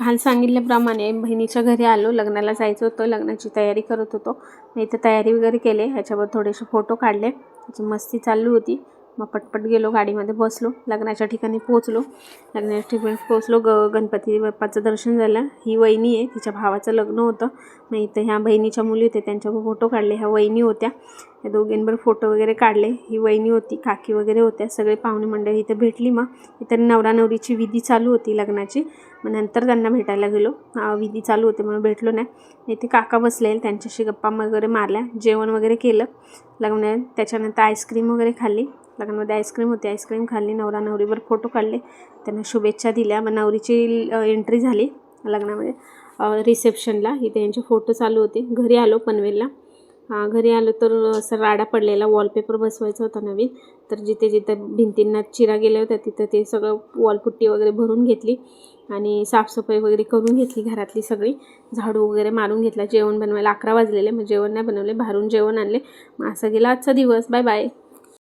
काल सांगितल्याप्रमाणे बहिणीच्या घरी आलो लग्नाला जायचं होतं लग्नाची तयारी करत होतो. मी इथं तयारी वगैरे केले ह्याच्यावर थोडेसे फोटो काढले. त्याची मस्ती चालू होती. मग पटपट गेलो गाडीमध्ये बसलो. लग्नाच्या ठिकाणी पोहोचलो. लग्नाच्या ठिकाणी पोहोचलो ग गणपती बाप्पाचं दर्शन झालं. ही वहिनी आहे तिच्या भावाचं लग्न होतं. मग इथं ह्या बहिणीच्या मुली होत्या त्यांच्यावर फोटो काढले. ह्या वहिनी होत्या. या दोघींवर फोटो वगैरे काढले. ही वहिनी होती काकी वगैरे होत्या. सगळे पाहुणे मंडळी इथं भेटली मग. इथं नवरा नवरीची विधी चालू होती लग्नाची. मग नंतर त्यांना भेटायला गेलो. विधी चालू होते म्हणून भेटलो नाही. इथे काका बसले त्यांच्याशी गप्पा वगैरे मारल्या. जेवण वगैरे केलं. लग्न त्याच्यानंतर आईस्क्रीम वगैरे खाल्ली. लग्नामध्ये आईस्क्रीम होती. आईस्क्रीम खाल्ली. नवरा नवरीवर फोटो काढले. त्यांना शुभेच्छा दिल्या. मग नवरीची एंट्री झाली लग्नामध्ये. रिसेप्शनला इथे यांचे फोटो चालू होते. घरी आलो पनवेलला. घरी आलो तर असं राडा पडलेला वॉलपेपर बसवायचा होता नवीन. तर जिथे जिथे भिंतींना चिरा गेल्या होत्या तिथं ते सगळं वॉलपुट्टी वगैरे भरून घेतली आणि साफसफाई वगैरे करून घेतली घरातली सगळी. झाडू वगैरे मारून घेतला जेवण बनवायला अकरा वाजलेले मग जेवण नाही बनवले बाहेरून जेवण आणले. मग असा गेला आजचा दिवस. Bye bye